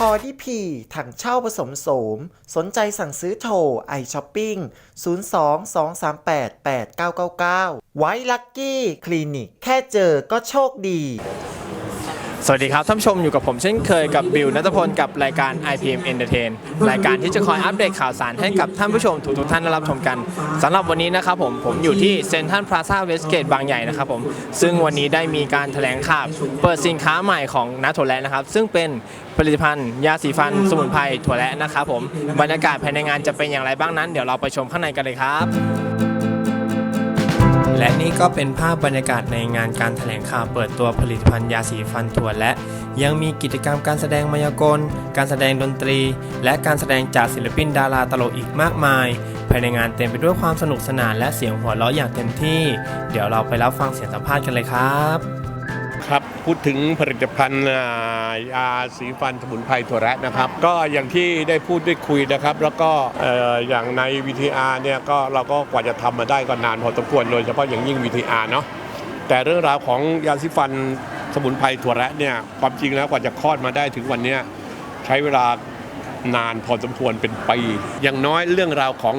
พอดีพีถังเช่าผสมโสม สนใจสั่งซื้อโทรไอช้อปปิ้ง 02-238-8999 ไว้ลักกี้ คลินิก แค่เจอก็โชคดี สวัสดีครับท่านผู้ชมอยู่กับผมเช่นเคยกับบิวนัทพลกับรายการ IPM Entertain รายการที่จะคอยอัปเดตข่าวสารให้กับท่านผู้ชมทุกๆท่านได้รับชมกันสำหรับวันนี้นะครับผมผมอยู่ที่เซ็นทรัลพลาซ่าเวสเกตบางใหญ่นะครับผมซึ่งวันนี้ได้มีการแถลงข่าวเปิดสินค้าใหม่ของนาโทแลนะครับ ซึ่งเป็นผลิตภัณฑ์ยาสีฟันสมุนไพรถั่วและนะครับผมบรรยากาศภายในงานจะเป็นอย่างไรบ้างนั้น เดี๋ยวเราไปชมข้างในกันเลยครับ และนี่ก็เป็นภาพบรรยากาศในงานการแถลงข่าวเปิดตัวผลิตภัณฑ์ยาสีฟันถั่วและ ยังมีกิจกรรมการแสดงมายากล การแสดงดนตรี และการแสดงจากศิลปินดาราตลกอีกมากมาย ภายในงานเต็มไปด้วยความสนุกสนานและเสียงหัวเราะอย่างเต็มที่ เดี๋ยวเราไปรับฟังเสียงสัมภาษณ์กันเลยครับ ครับพูดถึงผลิตภัณฑ์ยาสีฟันสมุนไพรถั่วแระนะครับ ก็อย่างที่ได้พูดได้คุยนะครับ แล้วก็อย่างใน VTR เนี่ยก็เราก็กว่าจะทำมาได้ก็นานพอสมควรโดยเฉพาะอย่างยิ่ง VTR เนาะแต่เรื่องราวของยาสีฟันสมุนไพรถั่วแระเนี่ยความจริงแล้วกว่าจะคลอดมาได้ถึงวันนี้ใช้เวลานานพอสมควรเป็นปีอย่างน้อยเรื่องราวของ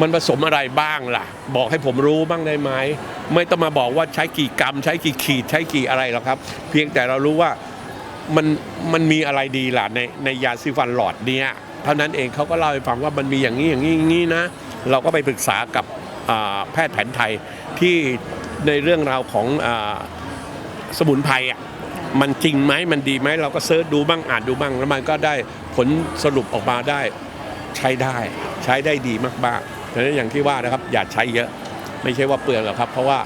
มันผสมอะไรบ้างล่ะ บอกให้ผมรู้บ้างได้ไหมไม่ต้องมาบอกว่าใช้กี่กรัม ใช้กี่ขีด ใช้กี่อะไรหรอกครับ เพียงแต่เรารู้ว่ามันมันมีอะไรดีล่ะในในยาซีฟันหลอดเนี้ยเท่านั้นเองเขาก็เล่าให้ฟังว่ามันมีอย่างนี้อย่างนี้อย่างนี้นะ เราก็ไปปรึกษากับแพทย์แผนไทยที่ในเรื่องราวของอสมุนไพรอะมันจริงไหมมันดีไหมเราก็เซิร์ชดูบ้างอ่านดูบ้างแล้วมันก็ได้ผลสรุปออกมาได้ใช้ได้ ใช้ได้ดีมากๆ ดังนั้นอย่างที่ว่านะครับอย่าใช้เยอะ ไม่ใช่ว่าเปลืองหรอกครับ เพราะว่า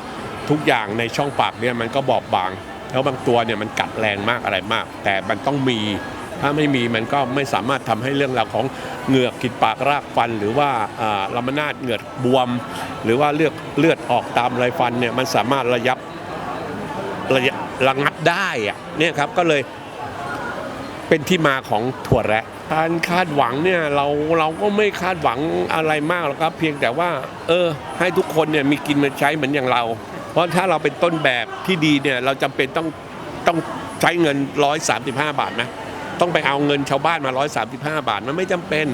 ทุกอย่างในช่องปากเนี่ยมันก็บอบบาง แล้วบางตัวเนี่ยมันกัดแรงมากอะไรมาก แต่มันต้องมี ถ้าไม่มีมันก็ไม่สามารถทำให้เรื่องราวของเหงือกกิดปากรากฟัน หรือว่าอ่าลำนาดเหงือกบวม หรือว่าเลือดเลือดออกตามไรฟันเนี่ยมันสามารถระยับระยะระงับได้อะเนี่ยครับก็เลย เป็นที่มาของถั่วแระการคาดหวังเนี่ยเราเราก็ไม่คาดหวังอะไรมากหรอกครับ เพียงแต่ว่า เออ ให้ทุกคนเนี่ยมีกินมาใช้เหมือนอย่างเรา เพราะถ้าเราเป็นต้นแบบที่ดีเนี่ยเราจำเป็นต้องต้องใช้เงิน 135 บาทไหมต้องไปเอาเงินชาวบ้านมา 135 บาท มันไม่จำเป็น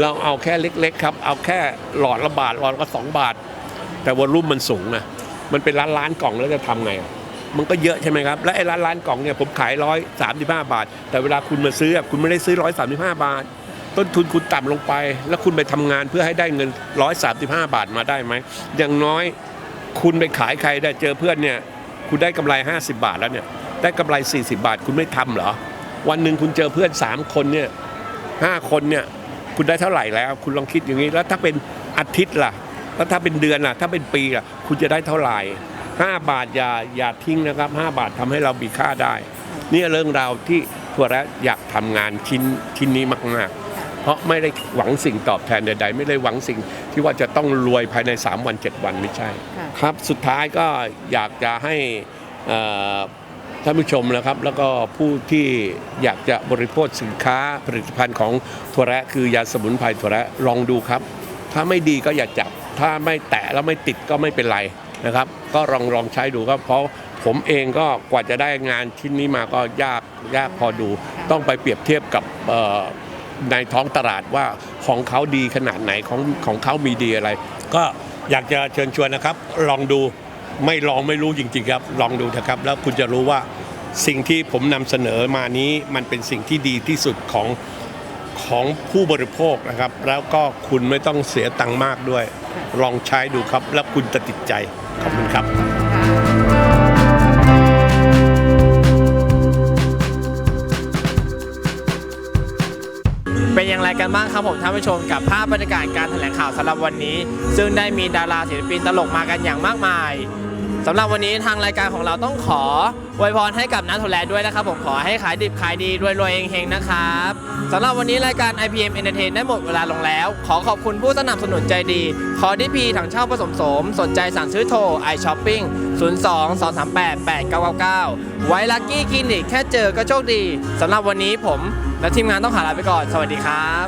เราเอาแค่เล็กๆครับ เอาแค่หลอดละบาทหลอดละสองบาท แต่วอลุ่มมันสูงนะมันเป็นล้านล้านกล่องแล้วจะทำไงอะ มันก็เยอะใช่ไหมครับ และไอ้ล้านล้านกล่องเนี่ยผมขายร้อยสามสิบห้าบาท แต่เวลาคุณมาซื้อคุณไม่ได้ซื้อร้อยสามสิบห้าบาท ต้นทุนคุณต่ำลงไป แล้วคุณไปทำงานเพื่อให้ได้เงินร้อยสามสิบห้าบาทมาได้ไหมอย่างน้อยคุณไปขายใครได้เจอเพื่อนเนี่ยคุณได้กำไร 50 บาทแล้วเนี่ยได้กำไร 40 บาทคุณไม่ทำเหรอ วันหนึ่งคุณเจอเพื่อน 3 คนเนี่ยห้าคนเนี่ยคุณได้เท่าไหร่แล้ว คุณลองคิดอย่างนี้แล้วถ้าเป็นอาทิตย์ล่ะ แล้วถ้าเป็นเดือนล่ะ ถ้าเป็นปีล่ะ คุณจะได้เท่าไหร่ 5 บาทอย่าอย่าทิ้งนะครับ 5 บาททำให้เรามีค่าได้เนี่ยเรื่องราวที่ทัวร์อยากทำงานชิ้นชิ้นนี้มากๆ เพราะไม่ได้หวังสิ่งตอบแทนใด ๆ ไม่ได้หวังสิ่งที่ว่าจะต้องรวยภายใน 3 วัน 7 วันไม่ใช่ค่ะครับสุดท้ายก็อยากจะให้เอ่อท่านผู้ชมนะครับ แล้วก็ผู้ที่อยากจะบริโภคสินค้าผลิตภัณฑ์ของถั่วแระคือยาสมุนไพรถั่วแระลองดูครับ ถ้าไม่ดีก็อย่าจับถ้าไม่แตะแล้วไม่ติดก็ไม่เป็นไร นะครับ ก็ลองลองใช้ดูครับเพราะผมเองก็กว่าจะได้งานชิ้นนี้มาก็ยากยากพอดู ต้องไปเปรียบเทียบกับในท้องตลาดว่าของเขาดีขนาดไหนของของเขามีดีอะไร ก็อยากจะเชิญชวนนะครับ ลองดูไม่ลองไม่รู้จริงๆครับ ลองดูนะครับ แล้วคุณจะรู้ว่าสิ่งที่ผมนำเสนอมานี้มันเป็นสิ่งที่ดีที่สุดของของผู้บริโภคนะครับ แล้วก็คุณไม่ต้องเสียตังค์มากด้วย ลองใช้ดูครับ แล้วคุณจะติดใจ ขอบคุณครับเป็นอย่างไรกันบ้างครับผมท่านผู้ชมกับภาพบรรยากาศการแถลงข่าวสำหรับวันนี้ ซึ่งได้มีดาราศิลปินตลกมากันอย่างมากมาย สำหรับวันนี้ทางรายการของเราต้องขออวยพรให้กับนัทโทแลด้วยนะครับ ผมขอให้ขายดิบขายดีรวยรวยๆเฮงๆนะครับสำหรับวันนี้รายการ IPM Entertain ได้หมดเวลาลงแล้ว ขอขอบคุณผู้สนับสนุนใจดี ขอดีพีถังเช่าผสมสม สนใจสั่งซื้อโทร iShopping 02 238 8999 ไว้ลักกี้คลินิกแค่เจอก็โชคดีสำหรับวันนี้ผมและทีมงานต้องขอลาไปก่อน สวัสดีครับ